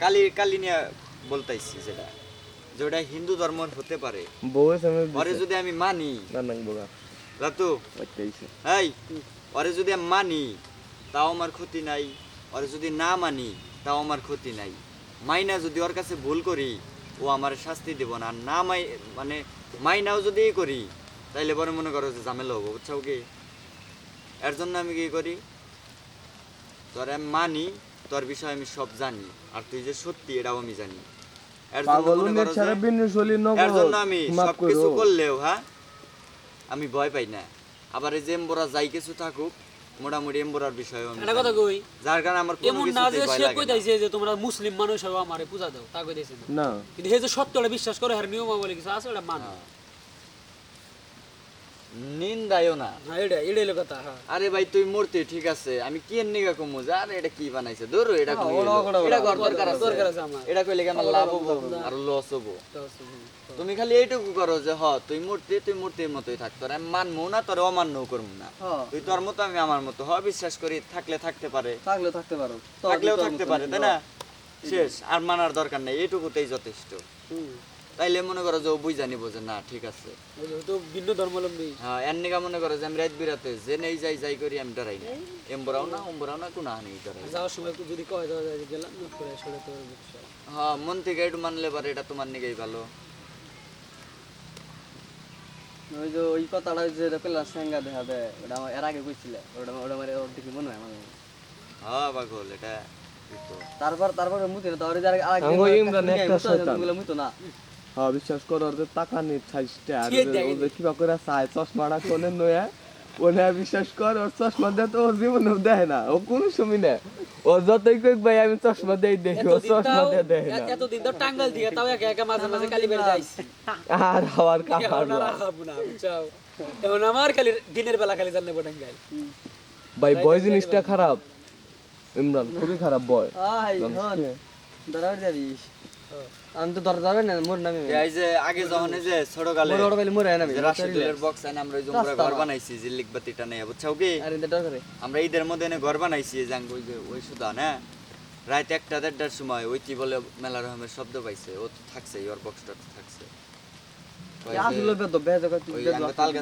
কালী কালী নিয়ে বলতাইছি যেটা যে ওটা হিন্দু ধর্ম হতে পারে। পরে যদি আমি মানি রাতু এই ওরে যদি আমি মানি তাও আমার ক্ষতি নাই। ওরে যদি না মানি তাও আমার ক্ষতি নাই। মাইনা যদি ওর কাছে ভুল করি ও আমার শাস্তি দেব না। না মাই মানে মাইনাও যদি ই করি তাইলে পরে মনে করো যে ঝামেলা হব বুঝছ কি? এর জন্য আমি কি করি? তোর আমি মানি তোর বিষয়ে আমি সব জানি আর তুই যে সত্যি এটাও আমি জানি। এর জন্য আমি সবকিছু করলেও হ্যাঁ আমি ভয় পাই না। আবার এই যে এম্বোরা যাই কিছু থাকুক মোটামুটি এম্বোরার বিষয়ে আমি একটা কথা কই যার কারণে আমার এমন না যে সে লাগে না। কইতাইছে যে তোমরা মুসলিম মানুষ হবে আমারে পূজা দাও তা কইতাইছে না। না। কিন্তু হে যে সত্যটা বিশ্বাস করে হের নিয়মাবলী কিছু আছে ওটা মান। হ্যাঁ। নিন্দায়ও না। হ্যাঁ এটা এটাই কথা হ্যাঁ। আরে ভাই তুই মূর্তি ঠিক আছে। আমি কি এর নিগা কমু? যে আরে এটা কি বানাইছে? ধরো এটা কই ওরা ওরা এটা ওরা দরকার আছে। দরকার আছে আমার। এটা কইলে আমার লাভ হব? আর লস হব। তো আছে, হুম, তো। তুমি খালি এইটুকু করো যে হ তুই মূর্তি তুই মূর্তির মতোই থাক। তোর আমি মানবো না তোর অমান্যও করব না। তুই তোর মতো আমি আমার মতো। হ বিশ্বাস করি থাকলে থাকতে পারে। থাকলে থাকতে পারো। থাকলেও থাকতে পারে তাই না? শেষ আর মানার দরকার নেই। এইটুকুতেই যথেষ্ট। তাইলে মনে করো যে ও বুঝ জানিব যে না ঠিক আছে। তো ভিন্ন ধর্মাবলম্বী। হ্যাঁ এর মনে করো যে আমি রাত বিরাতে যে নেই যাই যাই করি আমি ডরাই না। এম্বরাও না অম্বরাও না কোনো হানি ডরাই যাওয়ার সময় একটু যদি কয় দাও যে গেলাম করে তো হ্যাঁ মন থেকে একটু মানলে পারে এটা তোমার নিগেই ভালো। ওই যে ওই কথাটা যে পেলার সেঙ্গা দেখা দেয় ওটা আমার এর আগে কইছিলে ওটা ওটা আমার ওর দিকে মনে হয় আমার হ্যাঁ পাগল এটা। তারপর তারপর মুতে না তারপরে আগে আঙ্গো ইমরান একটা শয়তান। মুতো না। হ্যাঁ বিশ্বাস করো ওর যে টাকা নিয়ে আর কে ও যে কিবা করে চায় চশমাটা কোনে নয়া। ওনে বিশ্বাস কর ওর চশমা দিয়ে তো ও জীবনেও দেয় না ও কোন সময় না ও যতই কই ভাই আমি চশমা দেই দেখি ও চশমা দিয়ে দেয় না। এতদিন তো টাঙ্গাল দিয়ে তাও একা একা মাঝে মাঝে কালি বেড়ে যাইছি। আর হওয়ার না এখন আমার খালি দিনের বেলা খালি জানলে ভাই বয় জিনিসটা খারাপ। ইমরান খুবই খারাপ বয়। আই হন ধরা যাবিস আমি তো ধরা যাবে না মোর নামে এই যে আগে যখন এই যে ছোট কালে মোর ওটা মোর নামে রাশিদুলের বক্স আনে আমরা যে আমরা ঘর বানাইছি যে নেই কি? আরে আমরা ঈদের মধ্যে এনে ঘর বানাইছি ওই যে ওই সুদা না রাত একটা দেড়টার সময় ওই কি বলে মেলা রকমের শব্দ পাইছে ও তো থাকছে ওর বক্সটা তো থাকছে। কয় যে- আসলে বেদ বেদ ওই তাল গাছ